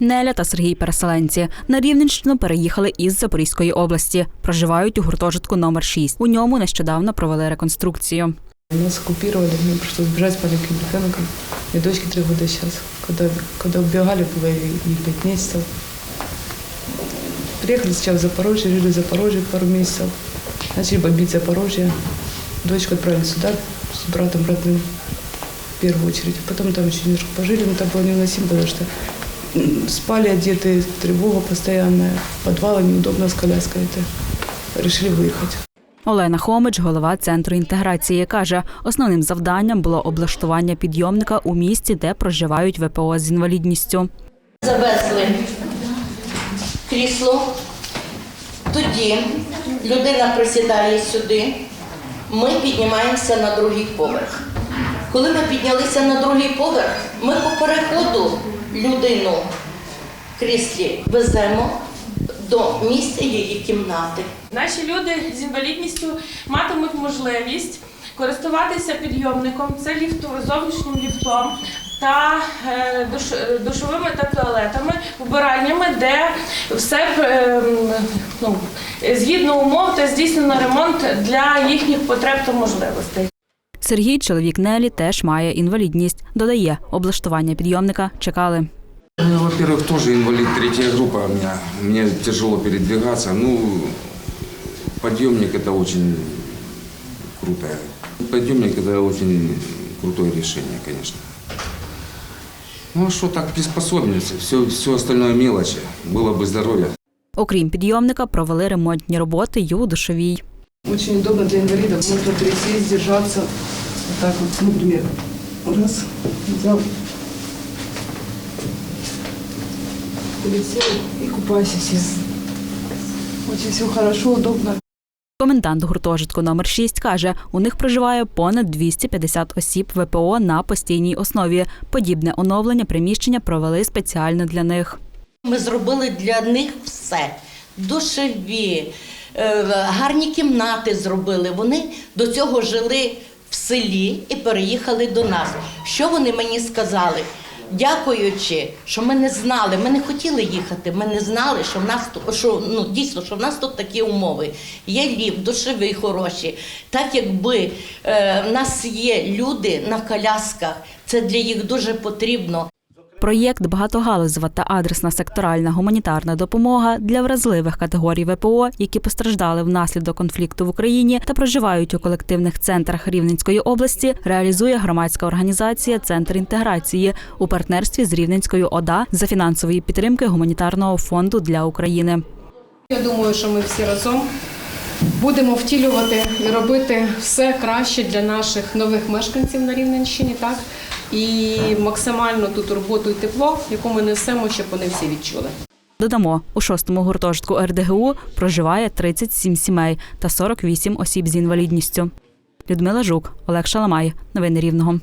Неля та Сергій переселенці на Рівненщину переїхали із Запорізької області. Проживають у гуртожитку номер 6. У ньому нещодавно провели реконструкцію. Нас оккупировали, мне пришлось бежать с маленьким ребенком. Мне дочке три года сейчас. Когда, когда убегали, было ей ей пять месяцев. Приехали сейчас в Запорожье, жили в Запорожье пару месяцев. Начали бомбить Запорожье. Дочку отправили сюда с братом родным в первую очередь. Потом там еще немножко пожили, но это было невыносимо, потому что м, спали одетые, тревога постоянная, подвалы неудобно с коляской. Это. Решили выехать. Олена Хомич, голова центру інтеграції, каже, основним завданням було облаштування підйомника у місті, де проживають ВПО з інвалідністю. завезли крісло. Тоді людина присідає сюди, ми піднімаємося на другий поверх. Коли ми піднялися на другий поверх, ми по переходу людину кріслі веземо до місця її кімнати. Наші люди з інвалідністю матимуть можливість користуватися підйомником, це ліфту, зовнішнім ліфтом та е, е, душовими та туалетами, вбиральнями, де все е, ну, згідно умов та здійснено ремонт для їхніх потреб та можливостей. Сергій, чоловік Нелі, теж має інвалідність. Додає, облаштування підйомника чекали. Ну, во-первых, тоже инвалид третья группа. У меня, мне тяжело передвигаться. Ну, подъемник это очень круто. Подъемник это очень крутое решение, конечно. Ну а что так приспособиться? Все, все остальное мелочи. Было бы здоровье. Окрім підйомника, провели ремонтні роботи й у душовій. Очень удобно для инвалидов. Можно присесть, держаться. Вот так вот, например. Раз, взял. Присел и купайся все. Очень все хорошо, удобно. Комендант гуртожитку номер 6 каже, у них проживає понад 250 осіб ВПО на постійній основі. Подібне оновлення приміщення провели спеціально для них. Ми зробили для них все. Душеві, е, гарні кімнати зробили. Вони до цього жили в селі і переїхали до нас. Що вони мені сказали? Дякуючи, що ми не знали, ми не хотіли їхати. Ми не знали, що в нас тут- що ну дійсно, що в нас тут такі умови. Є лів, душеві хороші. Так якби е, в нас є люди на колясках, це для їх дуже потрібно. Проєкт багатогалузева та адресна секторальна гуманітарна допомога для вразливих категорій ВПО, які постраждали внаслідок конфлікту в Україні та проживають у колективних центрах Рівненської області, реалізує громадська організація Центр інтеграції у партнерстві з Рівненською ОДА за фінансової підтримки гуманітарного фонду для України. Я думаю, що ми всі разом будемо втілювати і робити все краще для наших нових мешканців на Рівненщині, так і максимально тут роботу і тепло, яку ми несемо, щоб вони всі відчули. Додамо, у шостому гуртожитку РДГУ проживає 37 сімей та 48 осіб з інвалідністю. Людмила Жук, Олег Шаламай. Новини Рівного.